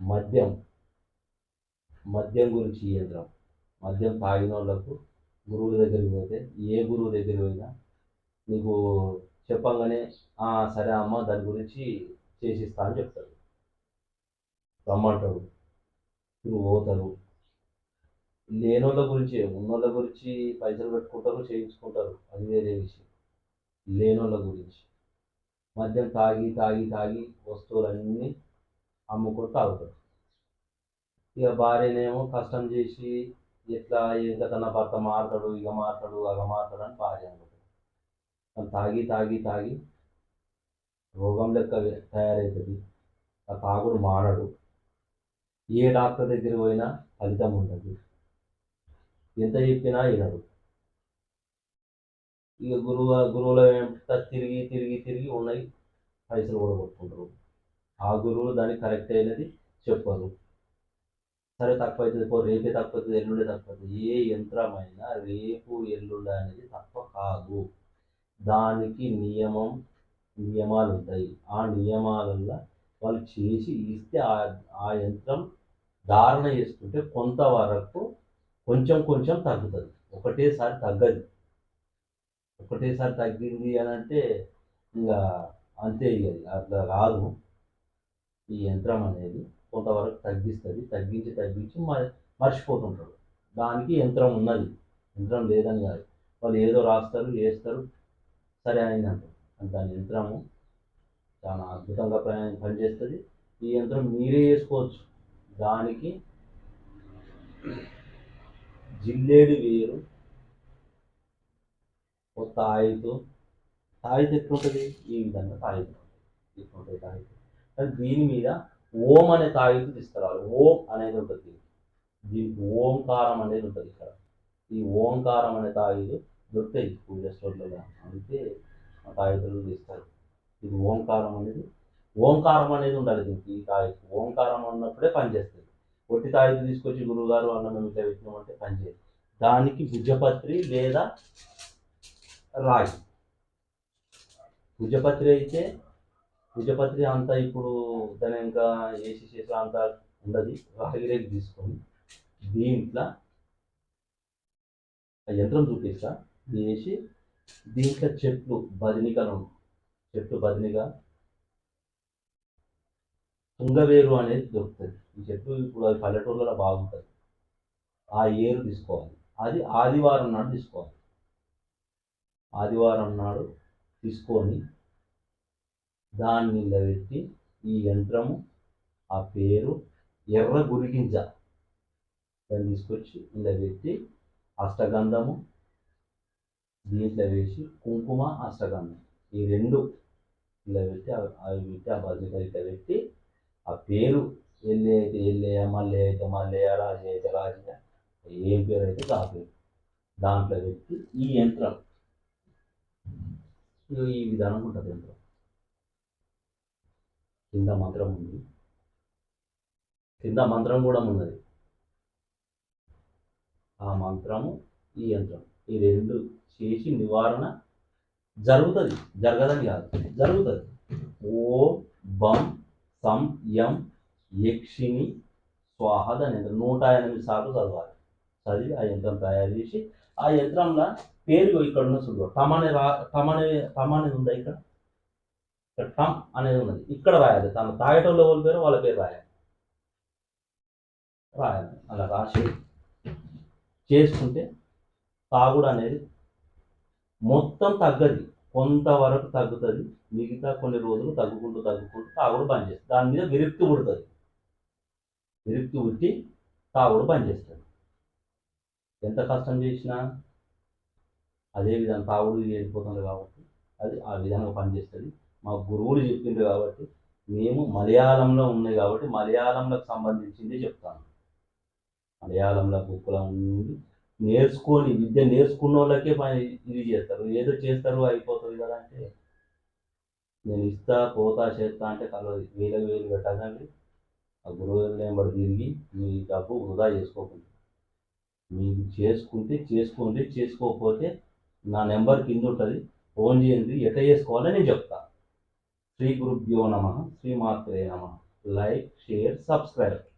మద్యం మద్యం గురించి యంత్రం. మద్యం తాగిన వాళ్ళకు గురువుల దగ్గరికి పోతే ఏ గురువు దగ్గరికి పోయినా నీకు చెప్పంగానే సరే అమ్మ దాని గురించి చేసిస్తా అని చెప్తాడు. రమ్మంటాడు. నువ్వు పోతారు లేనోళ్ళ గురించి ఉన్నోళ్ళ గురించి పైసలు పెట్టుకుంటారు చేయించుకుంటారు. అది వేరే విషయం. లేనోళ్ళ గురించి. మద్యం తాగి తాగి తాగి వస్తువులన్నీ అమ్ముకుంటూ తాగుతాడు. ఇక భార్యనేమో కష్టం చేసి ఎట్లా ఇంకా తన భర్త మారతాడు ఇక మారతాడు అగ మారతాడు అని భార్య అనుకుంటాడు తాగి తాగి తాగి రోగం లెక్క తయారవుతుంది ఆ తాగుడు మానడు. ఏ డాక్టర్ దగ్గర పోయినా ఫలితం ఉండదు. ఎంత చెప్పినా వినడు. ఇక గురువు గురువుల వెంట తిరిగి తిరిగి తిరిగి ఉన్నాయి. పైసలు కూడా కొట్టుకుంటారు. ఆ గురువులు దానికి కరెక్ట్ అయినది చెప్పరు సరే తక్కువ అవుతుంది పో రేపే తక్కువ అవుతుంది ఎల్లుండే తక్కువ అవుతుంది ఏ యంత్రమైనా రేపు ఎల్లుండ అనేది తక్కువ కాదు. దానికి నియమం నియమాలు ఉంటాయి. ఆ నియమాలల్లో వాళ్ళు చేసి ఇస్తే ఆ ఆ యంత్రం ధారణ చేసుకుంటే కొంతవరకు కొంచెం కొంచెం తగ్గుతుంది. ఒకటేసారి తగ్గదు. ఒకటేసారి తగ్గింది అని అంటే ఇంకా అంతే ఇక అట్లా రాదు. ఈ యంత్రం అనేది కొంతవరకు తగ్గిస్తుంది. తగ్గించి తగ్గించి మ మర్చిపోతుంటాడు. దానికి యంత్రం ఉన్నది. యంత్రం లేదని కాదు. వాళ్ళు ఏదో రాస్తారు వేస్తారు సరే అయింది అంటారు దాని యంత్రము చాలా అద్భుతంగా ప్రయాణం పనిచేస్తుంది. ఈ యంత్రం మీరే వేసుకోవచ్చు దానికి జిల్లేడు వేరు ఓ తాయితో తాయిత ఎట్లుంటుంది? ఈ విధంగా తాయిత ఇట్లుంటుంది తాయిత కానీ దీని మీద ఓం అనే తాయితు తీసుకురావాలి. ఓం అనేది ఉంటుంది దీనికి. ఓంకారం అనేది ఉంటుంది ఇక్కడ. ఈ ఓంకారం అనే తాయిదు దొరుకుతాయి పూజ స్టోర్లలో. అయితే ఆ తాయితులు తీస్తారు. ఇది ఓంకారం అనేది. ఓంకారం అనేది ఉండాలి దీనికి ఈ తాయితు ఓంకారం అన్నప్పుడే పనిచేస్తుంది ఒట్టి తాయితు తీసుకొచ్చి గురువుగారు అన్నం మేము ఇట్లా పెట్టినామంటే పనిచేయదు దానికి భుజపత్రి లేదా రాగి భుజపత్రి అయితే భుజపత్రి అంతా ఇప్పుడు దాని ఇంకా వేసి చేసి అంతా ఉండదు. రాగి రేగి తీసుకొని దీంట్లో ఆ యంత్రం చూపిస్తా. వేసి దీంట్లో చెట్లు బదినికలు చెట్టు చెట్లు బదినిగా. తుంగవేరు అనేది దొరుకుతుంది. ఈ చెట్టు ఇప్పుడు అది పల్లెటూరులో బాగుంటుంది ఆ ఏరు తీసుకోవాలి. అది ఆదివారం నాడు తీసుకోవాలి. ఆదివారం నాడు తీసుకొని దాన్ని నిలబెట్టి ఈ యంత్రము ఆ పేరు ఎర్ర గురిగింజ. దాన్ని తీసుకొచ్చి నిలబెట్టి అష్టగంధము దీంట్లో వేసి కుంకుమ అష్టగంధం ఈ రెండు ఇలా పెట్టి అవి అవి పెట్టి ఆ బజ్జికాయ ఇట్లా పెట్టి ఆ పేరు ఎల్లి అయితే ఎల్లేయ మళ్ళీ అయితే మల్లెయ రాజు అయితే రాజయ్య ఏం పేరు అయితే ఆ పేరు. దాంట్లో పెట్టి ఈ యంత్రం ఈ విధానం ఉంటుంది యంత్రం కింద మంత్రం ఉంది. కింద మంత్రం కూడా ఉన్నది. ఆ మంత్రము ఈ యంత్రం. ఈ రెండు చేసి నివారణ జరుగుతుంది. జరగదని కాదు. జరుగుతుంది. ఓ బం సం యం యక్షిని స్వాహ దాని యంత్రం నూట ఎనిమిది సార్లు చదవాలి. చదివి ఆ యంత్రం తయారు చేసి ఆ యంత్రంలో పేరు ఇక్కడ ఉన్న చూడు టమ్ అనే రా టమ్ అనే టమ్ అనేది ఉందా ఇక్కడ? ఇక్కడ టమ్ అనేది ఉన్నది. ఇక్కడ రాయాలి. తను తాగేటోళ్ళు ఎవరి పేరు వాళ్ళ పేరు రాయాలి. రాయాలి. అలా రాసి చేసుకుంటే తాగుడు అనేది మొత్తం తగ్గది. కొంతవరకు తగ్గుతుంది. మిగతా కొన్ని రోజులు తగ్గుకుంటూ తగ్గుకుంటూ తాగుడు బంద్ చేస్తుంది. దాని మీద విరక్తి పుడుతుంది. విరక్తి పుట్టి తాగుడు బంద్ చేస్తుంది. ఎంత కష్టం చేసినా అదే విధంగా తాగుడు వెళ్ళిపోతుంది కాబట్టి అది ఆ విధంగా పనిచేస్తుంది. మా గురువులు చెప్పిండ్రు కాబట్టి మేము మలయాళంలో ఉన్నాయి కాబట్టి మలయాళంలకు సంబంధించింది చెప్తాను. మలయాళంలో బుక్కులో ఉంది నేర్చుకొని విద్య నేర్చుకున్న వాళ్ళకే పని ఇది చేస్తారు. ఏదో చేస్తారు అయిపోతుంది కదా అంటే నేను ఇస్తా పోతా చేస్తా అంటే కలవదు వేలకు వేలు పెట్టకండి. ఆ గురువులు వెంబడి తిరిగి మీ డబ్బు వృధా చేసుకోకండి. మీరు చేసుకుంటే చేసుకోండి చేసుకోకపోతే నా నెంబర్ కింద ఉంటుంది. ఫోన్ చేయండి. ఎట్లా చేసుకోవాలో నేను చెప్తా. శ్రీ గురుభ్యో నమ. శ్రీమాత్రే నమ. Like share subscribe.